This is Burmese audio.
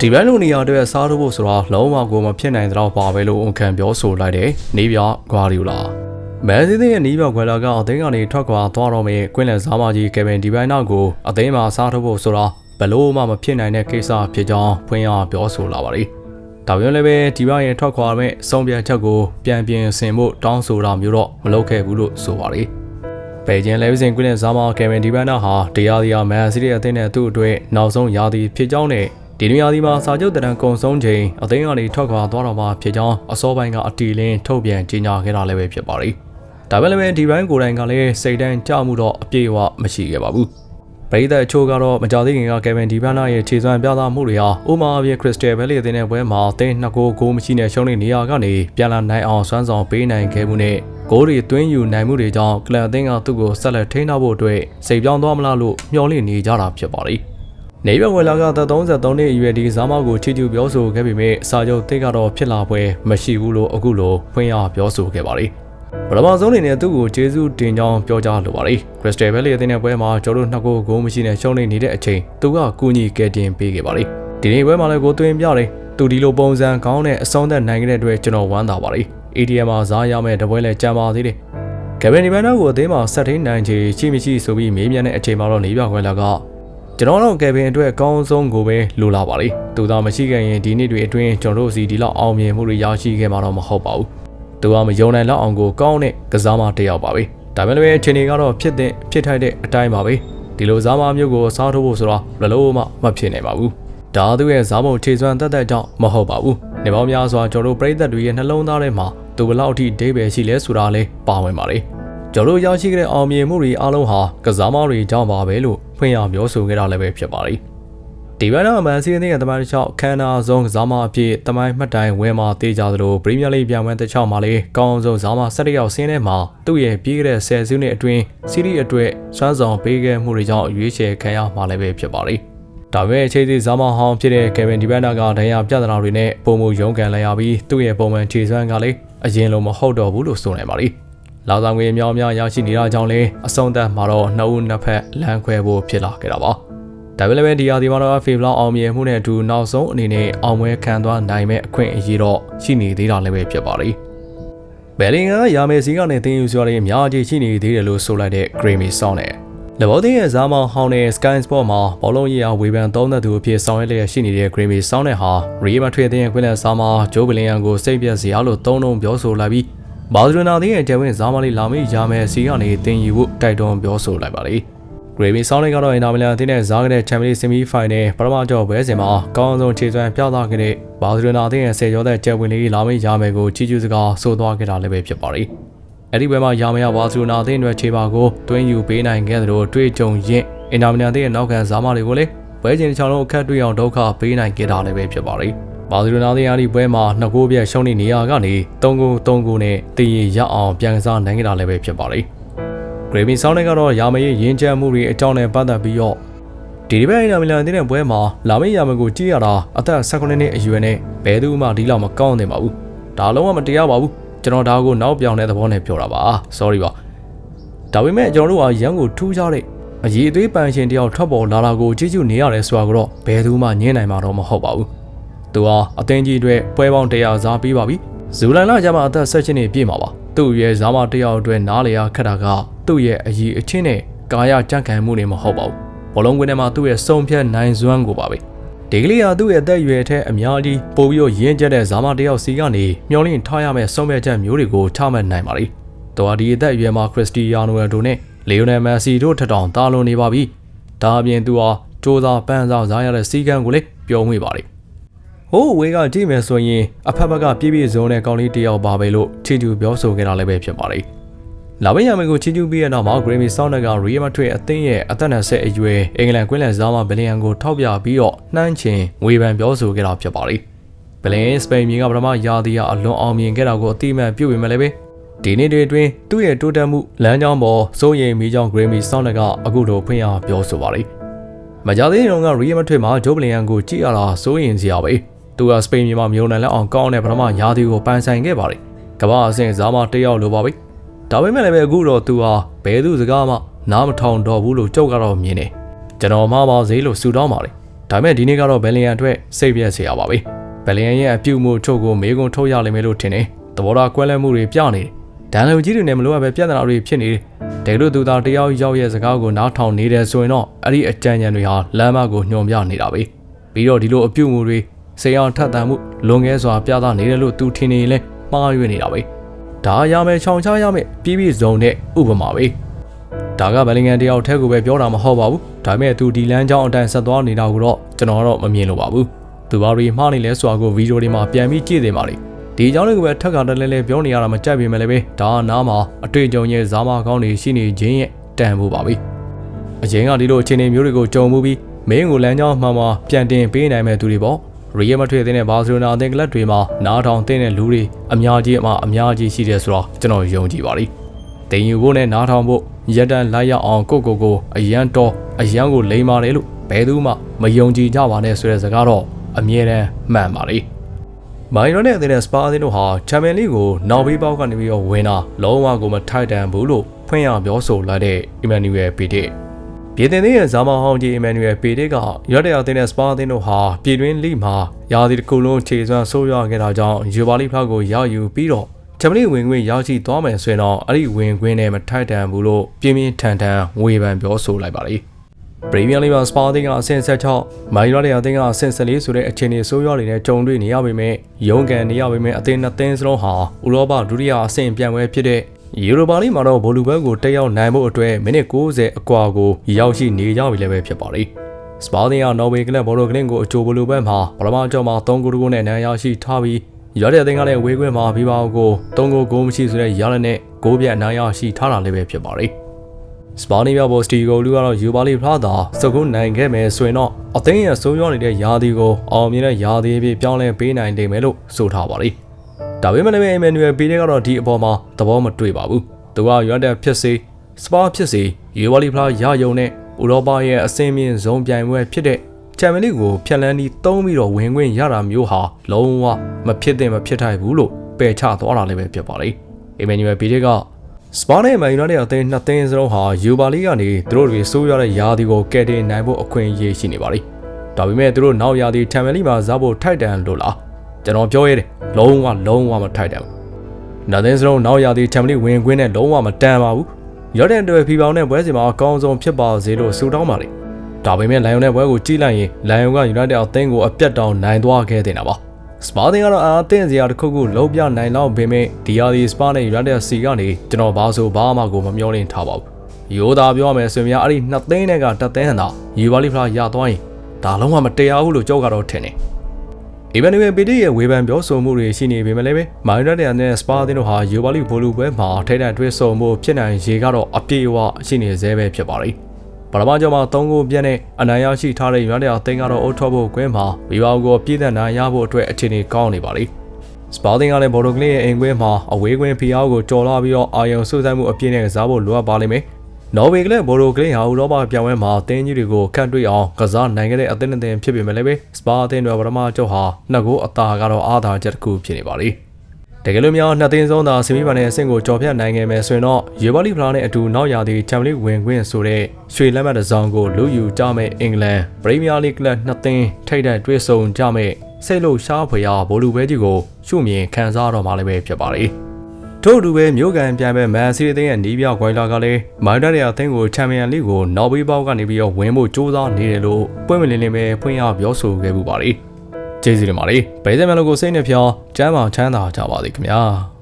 ဒီဘက်လိုနေရာအတွက်စားထုတ်ဖို့ဆိုတာလုံးဝကိုမဖြစ်နိုင်တော့ပါပဲလို့ဝန်ခံပြောဆိုလိုက်တယ်နေပြဂွာရီယိုလာမန်စီးတီးရဲ့နီးပြခွဲလာကအသင်းကနေထွက်ခွာသွားတော့မယ်ကွင်းလန်စားမကြီးကယ်ဗင်ဒီဘိုင်နာကိုအသင်းမှာစားထုတ်ဖို့ဆိုတာဘလို့မှမဖြစ်နိုင်တဲ့ကိစ္စဖြစ်ကြောင်းဖွင့်ရပြောဆိုလာပါတယ်။ဒါပြောလည်းပဲဒီဘိုင်ရဲ့ထွက်ခွာမဲ့ဆုံးဖြတ်ချက်ကိုပြန်ပြင်ဆင်ဖို့တောင်းဆိုတာမျိုးတော့မလုပ်ခဲ့ဘူးလို့ဆိုပါတယ်။ပေဂျင်လေဗီစင်ကွင်းလန်စားမကယ်ဗင်ဒီဘိုင်နာဟာတရားဒီယာမန်စီးတီးအသင်းနဲ့သူ့အတွက်နောက်ဆုံးရာသီဖြစ်ကြောင်းနဲ့ ဒီနေရာဒီမှာစာချုပ်တရံကုံဆုံးချိန်အသိန်းကနေထွက်ခွာသွားတော့မှဖြစ်ကြောင်းအစောပိုင်းကအတီလင်းထုတ်ပြန်ကြေညာခဲ့တာလည်းပဲဖြစ်ပါတယ်။ဒါပဲလည်းပဲဒီဘိုင်းကိုယ်တိုင်ကလည်းစိတ်တန်းကြမှုတော့အပြည့်အဝမရှိခဲ့ပါဘူး။ပရိသတ်အချို့ကတော့မကြသေးခင်ကကယ်ဗင်ဒီဘန်နာရဲ့ခြေစွမ်းပြသမှုတွေဟာဥမာအပြည့်ခရစ်စတယ်ဘဲလီအသင်းရဲ့ဘွဲမှာအသင်းနှစ်ကိုဂိုးမရှိတဲ့ရှုံးတဲ့နေရာကနေပြန်လာနိုင်အောင်စွမ်းဆောင်ပေးနိုင်ခဲ့မှုနဲ့ဂိုးတွေသွင်းယူနိုင်မှုတွေကြောင့်ကလပ်အသင်းကသူ့ကိုဆက်လက်ထိန်းထားဖို့အတွက်စိတ်ပြောင်းသွားမလားလို့မျှော်လင့်နေကြတာဖြစ်ပါတယ်။ နေပြဝယ်လာကသက်33နှစ်အရွယ်ဒီဇာမကိုချီကျူပြောဆိုခဲ့ပေမဲ့စာချုပ်တိတ်ကတော့ဖြစ်လာပွဲမရှိဘူးလို့အခုလိုဖွင့်ရပြောဆိုခဲ့ပါတယ်။ပထမဆုံးအနေနဲ့သူ့ကိုကျေးဇူးတင်ကြောင်းပြောကြားလိုပါတယ်။ခရစ်စတယ်ဘဲလီအသင်းရဲ့ပွဲမှာကျွန်တော်တို့နှစ်ကိုဂိုးမရှိနဲ့ရှုံးနေနေတဲ့အချိန်သူကကူညီကယ်တင်ပေးခဲ့ပါတယ်။ဒီနေ့ပွဲမှာလည်းကိုသွင်းပြတယ်။သူဒီလိုပုံစံကောင်းတဲ့အဆုံးသက်နိုင်ခဲ့တဲ့အတွက်ကျွန်တော်ဝမ်းသာပါတယ်။ ATM မှာဇားရမယ့်တပွဲလည်းကြံပါသေးတယ်။ကယ်ဗင်ဒီဗန်နာကိုအသင်းမှာဆက်ထိန်နိုင်ချေရှိမရှိဆိုပြီးမေးမြန်းတဲ့အချိန်မှာတော့နေပြခွဲလာက ကျွန်တော်တို့ကယ်ဗင်အတွက်အကောင်းဆုံးကိုပဲလိုလာပါလေ။သူသာမရှိခဲ့ရင်ဒီနေ့တွေအတွင်းကျွန်တော်တို့စီဒီလောက်အောင်မြင်မှုတွေရရှိခဲ့မှာတော့မဟုတ်ပါဘူး။သူကမယုံနိုင်လောက်အောင်ကိုကောင်းတဲ့ကစားမတစ်ယောက်ပါပဲ။ဒါပေမဲ့လည်းအချိန်တွေကတော့ဖြစ်တဲ့ဖြစ်ထိုက်တဲ့အတိုင်းပါပဲ။ဒီလိုစားမမျိုးကိုစားထုတ်ဖို့ဆိုတော့ဘယ်လို့မှမဖြစ်နိုင်ပါဘူး။ဒါသူရဲ့စားမုံခြေစွမ်းတက်တက်ကြောင့်မဟုတ်ပါဘူး။နေပေါင်းများစွာကျွန်တော်တို့ပြည်သက်တွေရဲ့နှလုံးသားထဲမှာသူဘယ်လောက်အထိဒိဗယ်ရှိလဲဆိုတာလည်းပါဝင်ပါလေ။ကျွန်တော်ရရှိခဲ့တဲ့အောင်မြင်မှုတွေအားလုံးဟာကစားမတွေကြောင့်ပါပဲလို့ ဖွင့်ရပြောဆိုခဲ့တာလည်းပဲဖြစ်ပါလိမ့်ဒီဘက်တော့မန်စီးတီးရဲ့တမန်တစ်ချောက်ခန်းနာဆုံးကစားမအဖြစ်တမိုင်းမှတ်တိုင်ဝဲမှာတေးကြသလိုပရီးမီးယားလိပြိုင်ပွဲတစ်ချောက်မှာလည်းကောင်းဆုံးကစားမ၁၇ယောက်ဆင်းထဲမှာသူ့ရဲ့ပြီးခဲ့တဲ့ဆယ်စုနှစ်အတွင်းစီးရီးအတွက်စွမ်းဆောင်ပေးခဲ့မှုတွေကြောင့်ရွေးချယ်ခံရမှာလည်းပဲဖြစ်ပါလိမ့်ဒါပေမဲ့အခြေစီဇာမဟောင်းဖြစ်တဲ့ကယ်ဗင်ဒီဘန်နာကဒဏ်ရာပြဿနာတွေနဲ့ပုံမှုရုန်းကန်လိုက်ရပြီးသူ့ရဲ့ပုံမှန်ခြေစွမ်းကလည်းအရင်လိုမဟုတ်တော့ဘူးလို့ဆိုနိုင်ပါလိမ့် လာဆောင်ငွေအများအများရရှိနေတာကြောင့်လည်းအဆုံးသတ်မှာတော့နှစ်ဦးနှစ်ဖက်လမ်းခွဲဖို့ဖြစ်လာခဲ့တာပါ။ဒါပေမဲ့ဒီယာဒီမှာတော့ဖေဗလာအောင်မြင်မှုနဲ့အတူနောက်ဆုံးအနေနဲ့အောင်ပွဲခံသွားနိုင်မဲ့အခွင့်အရေးတော့ရှိနေသေးတာလည်းပဲဖြစ်ပါလိမ့်။ဘယ်လင်ကရာမယ်စီကနေတင်ယူစွာတွေအများကြီးရှိနေသေးတယ်လို့ဆိုလိုက်တဲ့ Grammy Song နဲ့လဘောတင်းရဲ့ဇာမောင်ဟောင်းနဲ့ Sky Sport မှာဘောလုံးရည်အားဝေဖန်သုံးသက်သူအဖြစ်ဆောင်ရွက်လျက်ရှိနေတဲ့ Grammy Song နဲ့ဟာ Real Madrid ရဲ့ကွင်းလန်စားမှာဂျိုးဘလင်ယန်ကိုစိတ်ပြက်စရာလို့သုံးလုံးပြောဆိုလိုက်ပြီး ဘာစီလိုနာတင်းရဲ့တဲဝင်ဇာမလေးလာမေးရမယ်စီကနေတင်ယူဖို့တိုက်တွန်းပြောဆိုလိုက်ပါလိမ့်။ Gravy Sound ကတော့အင်တာမီလန်အသင်းနဲ့ဇားကတဲ့ Champions League Semi Final ပထမကြော့ပွဲစဉ်မှာကောင်းဆုံးခြေစွမ်းပြသခဲ့တဲ့ဘာစီလိုနာအသင်းရဲ့ဆယ်ကျော်သက်ကျယ်ဝင်လေးလာမေးရမယ်ကိုချီးကျူးစကားဆိုသွားခဲ့တာလည်းပဲဖြစ်ပါလိမ့်။အဲ့ဒီပွဲမှာရမယ်ဘာစီလိုနာအသင်းအတွက်ခြေပါကိုတွင်းယူပေးနိုင်ခဲ့သလိုတွေ့ကြုံရင့်အင်တာမီလန်အသင်းရဲ့နောက်ခံဇာမတွေကိုလည်းပွဲချင်းတစ်ချောင်းလုံးအခက်တွေ့အောင်ဒုက္ခပေးနိုင်ခဲ့တာလည်းပဲဖြစ်ပါလိမ့်။ ဘာစီလိုနာအသင်းအားဒီပွဲမှာနှစ်ဂိုးပြတ်ရှုံးနေနေရကနေ၃ဂိုး၃ဂိုးနဲ့တည်ရရအောင်ပြန်ကစားနိုင်ခဲ့တာလည်းပဲဖြစ်ပါလိမ့်။ဂရေမီဆောင်းနဲ့ကတော့ရာမရဲ့ရင်းချမ်းမှုတွေအကြောင်းနဲ့ပတ်သက်ပြီးတော့ဒီဒီဘက်အင်တာမီလန်အသင်းရဲ့ပွဲမှာလာမေးရာမကိုကြည့်ရတာအသက်18နှစ်အရွယ်နဲ့ဘယ်သူမှဒီလောက်မကောင်းသင့်ပါဘူးဒါလုံးဝမတရားပါဘူးကျွန်တော်ဒါကိုနောက်ပြောင်တဲ့သဘောနဲ့ပြောတာပါ sorry ပါဒါပေမဲ့ကျွန်တော်တို့ကရန်ကိုထူးခြားတဲ့အရေးအသေးပန်ရှင်တယောက်ထွက်ပေါ်လာတာကိုကြည့်ကြည့်နေရတယ်ဆိုတာကတော့ဘယ်သူမှညင်းနိုင်မှာတော့မဟုတ်ပါဘူး သူဟာအသင်းကြီးအတွက်ပွဲပေါင်း100စားပြီးပါပြီဇူလိုင်လကျမှအသက်16နှစ်ပြည့်မှာပါသူ့ရဲ့ဇာမတယောက်အတွက်နားလေရခက်တာကသူ့ရဲ့အည်အချင်းနဲ့ကာယကြံ့ခံမှုတွေမဟုတ်ပါဘူးဘောလုံးကွင်းထဲမှာသူ့ရဲ့စုံဖြတ်နိုင်စွမ်းကိုပါပဲဒီကလေးဟာသူ့ရဲ့အသက်အရွယ်ထက်အများကြီးပိုပြီးတော့ရင်းကျက်တဲ့ဇာမတယောက်စီကနေမျောလင့်ထားရမယ့်ဆုံးဖြတ်ချက်မျိုးတွေကိုချမှတ်နိုင်ပါလိမ့်။တော်ဒီအသက်အရွယ်မှာခရစ္စတီယာနိုရိုဒိုနဲ့လီယိုနယ်မက်ဆီတို့ထက်တောင်တာလွန်နေပါပြီ။ဒါအပြင်သူဟာစ조사ပန်းစားစားရတဲ့စီကံကိုလည်းပြောမိပါလိမ့်။ ဟိုးဝေးကကြည့်မယ်ဆိုရင်အဖက်ဘက်ကပြည့်ပြည့်စုံတဲ့ကောင်းလေးတယောက်ပါပဲလို့ချီတူပြောဆိုခဲ့တာလည်းပဲဖြစ်ပါလိမ့်။လာမရမယ်ကိုချီကျူးပြီးတဲ့နောက်မှာ Grammy Sound က Real Madrid အသင်းရဲ့အသက်20အရွယ်အင်္ဂလန်ကွင်းလန်ဇာမဘလီယန်ကိုထောက်ပြပြီးတော့နှမ်းချင်ဝေဖန်ပြောဆိုခဲ့တာဖြစ်ပါလိမ့်။ဘလင်စပိန်မြေကပထမရာသီကအလွန်အောင်မြင်ခဲ့တာကိုအတိအမှန်ပြုတ်ပေမဲ့လည်းပဲဒီနေ့တွေအတွင်းသူ့ရဲ့တိုးတက်မှုလမ်းကြောင်းပေါ်စိုးရိမ်မိကြောင်း Grammy Sound ကအခုလိုဖွင့်ရပြောဆိုပါလိမ့်။မကြသေးတုန်းက Real Madrid မှာဂျိုးဘလီယန်ကိုကြည့်ရတာစိုးရိမ်စရာပဲ။ သူကစပိန်မြေမှာမျိုးနိုင်လက်အောင်ကောင်းတဲ့ပထမရာသီကိုပန်းဆိုင်ခဲ့ပါလိမ့်။ကမ္ဘာအဆင့်ဇာမတစ်ယောက်လိုပါပဲ။ဒါပေမဲ့လည်းပဲအခုတော့သူဟာဘယ်သူစကားမှနားမထောင်တော့ဘူးလို့ကြောက်ကတော့မြင်တယ်။ကျွန်တော်မှားပါစေလို့ဆူတောင်းပါလေ။ဒါဒါပေမဲ့ဒီနေ့ကတော့ဘယ်လီယံအတွက်စိတ်ပြက်စရာပါပဲဘယ်လီယံရဲ့အပြုတ်မှုထုတ်ကိုမေကွန်ထုတ်ရလိမ့်မယ်လို့ထင်တယ်သဘောထားကွဲလွဲမှုတွေပြနေတယ်ဒန်လုံကြီးတွေနဲ့မလိုအပ်ပဲပြဿနာတွေဖြစ်နေတယ်တကယ်လို့သူသားတယောက်ရောက်ရဲ့စကားကိုနားထောင်နေတယ်ဆိုရင်တော့အဲ့ဒီအကြံဉာဏ်တွေဟာလမ်းမကိုညွှန်ပြနေတာပဲပြီးတော့ဒီလိုအပြုတ်မှုတွေ စိတ်အောင်ထက်သန်မှုလွန်ကဲစွာပြသနေတယ်လို့သူထင်နေရင်လည်းမှားရွေးနေတာပဲဒါရမယ်ချောင်ချရမယ်ပြီးပြီးစုံတဲ့ဥပမာပဲဒါကဘယ်လင်ကန်တယောက်ထက်ကိုပဲပြောတာမဟုတ်ပါဘူးဒါပေမဲ့သူဒီလမ်းကြောင်းအတိုင်းဆက်သွားနေတာကိုတော့ကျွန်တော်ကတော့မမြင်လို့ပါဘူးသူဘာတွေမှားနေလဲဆိုတာကိုဗီဒီယိုတွေမှာပြန်ပြီးကြည့်နေပါလိမ့်ဒီအကြောင်းလေးကိုပဲထက်ကတလဲလဲပြောနေရတာမကြိုက်ပေမဲ့လည်းပဲဒါကနားမှာအတွေ့အကြုံရဲ့ဇာမကောင်းတွေရှိနေခြင်းရဲ့တန်ဖို့ပါပဲအရင်ကဒီလိုအခြေအနေမျိုးတွေကိုကြုံမှုပြီးမင်းကိုလမ်းကြောင်းမှန်မှပြန်တင်ပေးနိုင်မဲ့သူတွေပေါ့ ရီယယ်မထွေတဲ့ဘာစီလိုနာအသင်းကလပ်တွေမှာနားထောင်တဲ့လူတွေအများကြီးအမှအများကြီးရှိတယ်ဆိုတော့ကျွန်တော်ယုံကြည်ပါလိမ့်တင်ယူဖို့နဲ့နားထောင်ဖို့ရက်တန်လိုက်ရအောင်ကိုကိုကိုအရန်တော်အရန်ကိုလိမ့်ပါတယ်လို့ဘယ်သူမှမယုံကြည်ကြပါနဲ့ဆိုတဲ့စကားတော့အမြဲတမ်းမှန်ပါလိမ့်မိုင်ရိုနဲ့အသင်းနဲ့စပါအသင်းတို့ဟာချန်ပီယံလိကိုနောက်ဘေးပေါက်ကနေပြီးတော့ဝင်တာလုံးဝကိုမထိုက်တန်ဘူးလို့ဖွင့်ရပြောဆိုလိုက်တဲ့အီမန်နျူရယ်ပီတစ် ပြည်တင်တဲ့ဇာမဟောင်းကြီးအီမန်နျူရယ်ပီတစ်ကရွက်တရားအသင်းနဲ့စပါအသင်းတို့ဟာပြည်တွင်းလိမှာရာသီတစ်ခုလုံးခြေစွမ်းဆိုးရွားခဲ့တာကြောင့်ယူပါလိဖလောက်ကိုရယူပြီးတော့ချမလီဝင်ခွင့်ရောက်ရှိသွားမယ်ဆိုရင်တော့အဲ့ဒီဝင်ခွင့်နဲ့မထိုက်တန်ဘူးလို့ပြင်းပြင်းထန်ထန်ဝေဖန်ပြောဆိုလိုက်ပါလိမ့်ပရီးမီးယားလိမှာစပါအသင်းကအဆင့်16မိုင်ရိုတဲ့အသင်းကအဆင့်14ဆိုတဲ့အခြေအနေဆိုးရွားနေတဲ့ကြုံတွေ့နေရပေမဲ့ရုန်းကန်နေရပေမဲ့အသင်းနှစ်သင်းစလုံးဟာဥရောပဒုတိယအဆင့်ပြန်ပွဲဖြစ်တဲ့ ယူရိုပါလိမှာတော့ဘိုလူဘက်ကိုတက်ရောက်နိုင်ဖို့အတွက်မိနစ်90အကွာကိုရောက်ရှိနေကြပြီလည်းပဲဖြစ်ပါလိမ့်စပါးတင်ကနော်ဝေကလပ်ဘော်လိုကလင်ကိုအချိုဘလူဘက်မှာပထမကြောမှာ3ဂိုးတဂိုးနဲ့နန်းရရှိထားပြီးရတဲ့အသင်းကလည်းဝေးခွင့်မှာဘီဘာကို3ဂိုးဂိုးမရှိဆိုတဲ့ရလက်နဲ့ဂိုးပြတ်အနိုင်ရရှိထားတာလည်းပဲဖြစ်ပါလိမ့်စပါးနီးပြဘော်စတီဂိုလူကတော့ယူပါလီဖလာသာစကုနိုင်ခဲ့မယ်ဆိုရင်တော့အသင်းရဲ့ဆိုးရွားနေတဲ့ယာဒီကိုအောင်မြင်တဲ့ယာဒီအဖြစ်ပြောင်းလဲပေးနိုင်တယ်မယ်လို့ဆိုထားပါလိမ့် ဒါပေမဲ့လည်းအီမန်နျူရယ်ပီတဲ့ကတော့ဒီအပေါ်မှာသဘောမတွေ့ပါဘူးသူကရွက်တဲ့ဖြစ်စေစပါဖြစ်စေယူဝါလီဖလာရယုံနဲ့ဥရောပရဲ့အစင်းမြင့်ဇုံပြိုင်ပွဲဖြစ်တဲ့ချန်ပီယံလိကိုဖျက်လန်းပြီးသုံးပြီးတော့ဝင်ခွင့်ရတာမျိုးဟာလုံးဝမဖြစ်သင့်မဖြစ်ထိုက်ဘူးလို့ပယ်ချသွားတာလည်းပဲဖြစ်ပါလေ။အီမန်နျူရယ်ပီတွေကစပါနဲ့မန်ယူနိုက်တက်အသင်းနှစ်သင်းစလုံးဟာယူပါလီကနေသူတို့တွေစိုးရတဲ့ယာဒီကိုကယ်တင်နိုင်ဖို့အခွင့်အရေးရှိနေပါလိမ့်။ဒါပေမဲ့သူတို့နောက်ယာဒီချန်ပီယံလိမှာဇာဖို့ထိုက်တန်လို့လား။ ကျွန်တော်ပြောရဲတယ်လုံးဝလုံးဝမထိုက်တန်ဘူး။နောက်သင်းစလုံးနောက်ယာဒီချန်ပီယံလိဝင်ခွင့်နဲ့လုံးဝမတန်ပါဘူး။ရော့ဒန်တွေဖီပေါင်းနဲ့ပွဲစဉ်မှာအကောင်းဆုံးဖြစ်ပါစေလို့ဆုတောင်းပါလိမ့်။ဒါပေမဲ့လိုင်ယွန်နဲ့ပွဲကိုကြည့်လိုက်ရင်လိုင်ယွန်ကယူနိုက်တက်အသင်းကိုအပြတ်တောင်နိုင်သွားခဲ့တင်တာပါ။စပါတင်ကတော့အာတင်စရာတစ်ခုခုလုံးပြနိုင်တော့ပေမဲ့ဒီယာဒီစပါနဲ့ယူနိုက်တက်စီကနေကျွန်တော်ဘာဆိုဘာမှကိုမမျောလင့်ထားပါဘူး။ရိုးသားပြောမယ်ဆိုရင်များအဲ့ဒီနှစ်သိန်းနဲ့ကတစ်သိန်းဟန်သာယူပါလိဖလားရသွားရင်ဒါလုံးဝမတရားဘူးလို့ကြောက်ကတော့ထင်တယ်။ အီဗန်နူယယ်ပီတီရဲ့ဝေဖန်ပြောဆိုမှုတွေရှိနေပေမဲ့လည်းပဲမိုင်ရက်တန်နဲ့စပါတင်တို့ဟာယူပါလိဘိုလူပွဲမှာထိတဲ့တွဲဆုံမှုဖြစ်နိုင်ရေကတော့အပြေအဝရှိနေသေးပဲဖြစ်ပါလိမ့်။ပထမကြောမှာ၃ဂိုးပြည့်နဲ့အနိုင်ရရှိထားတဲ့ရွာတဲ့အသင်းကတော့အုတ်ထွက်ဖို့ကွင်းမှာဗီဘာကိုပြည်သက်နိုင်ရဖို့အတွက်အခြေအနေကောင်းနေပါလိမ့်စပါတင်ကလည်းဘော်ဒိုကလစ်ရဲ့အိမ်ကွင်းမှာအဝေးကွင်းဖီအားကိုကြော်လာပြီးတော့အာယုံဆုဆိုင်မှုအပြည့်နဲ့ကစားဖို့လိုအပ်ပါလိမ့်မယ် နော်ဝေကလည်းဘော်ဒိုကလစ်ဟာဥရောပပြောင်းပွဲမှာအသင်းကြီးတွေကိုခန့်တွေ့အောင်ကစားနိုင်ခဲ့တဲ့အသင်းအသင်းဖြစ်ပေမဲ့လည်းစပါအသင်းတွေပထမကြောဟာနှစ်ဂိုးအသာကတော့အားသာချက်တစ်ခုဖြစ်နေပါလိမ့်တကယ်လို့များနှစ်သိန်းဆုံးသာဆီမီပါနဲ့အဆင့်ကိုကြော်ဖြတ်နိုင်ခဲ့မယ်ဆိုရင်တော့ရေဘောလီဖလာနဲ့အတူနောက်ရာသီချန်ပီယံလိဝင်ခွင့်ဆိုတဲ့ရွှေလက်မှတ်တစ်စောင်းကိုလူယူကြမဲ့အင်္ဂလန်ပရီးမီးယားလိကလပ်နှစ်သိန်းထိပ်တဲ့တွဲဆုံကြမဲ့စိတ်လို့ရှားဖွေရဘိုလူပဲကြီးကိုရှုမြင်ခံစားတော့မှလည်းပဲဖြစ်ပါလေ ထို့အတူပဲမျိုးကန်ပြန်ပဲမန်စီးတီးရဲ့နီးပြခွိုင်လာကလည်းမိုင်တာရဲ့အသင်းကိုချန်ပီယံလိကိုနောက်ဘေးပေါက်ကနေပြီးတော့ဝင်ဖို့ကြိုးစားနေတယ်လို့ပွင့်မလင်းလင်းပဲဖွင့်ရပြောဆိုခဲ့မှုပါလေကျေးဇူးတင်ပါတယ်ဘယ်စမလို့ကိုစိတ်နဲ့ဖြောင်းကျမ်းမာချမ်းသာကြပါစေခင်ဗျာ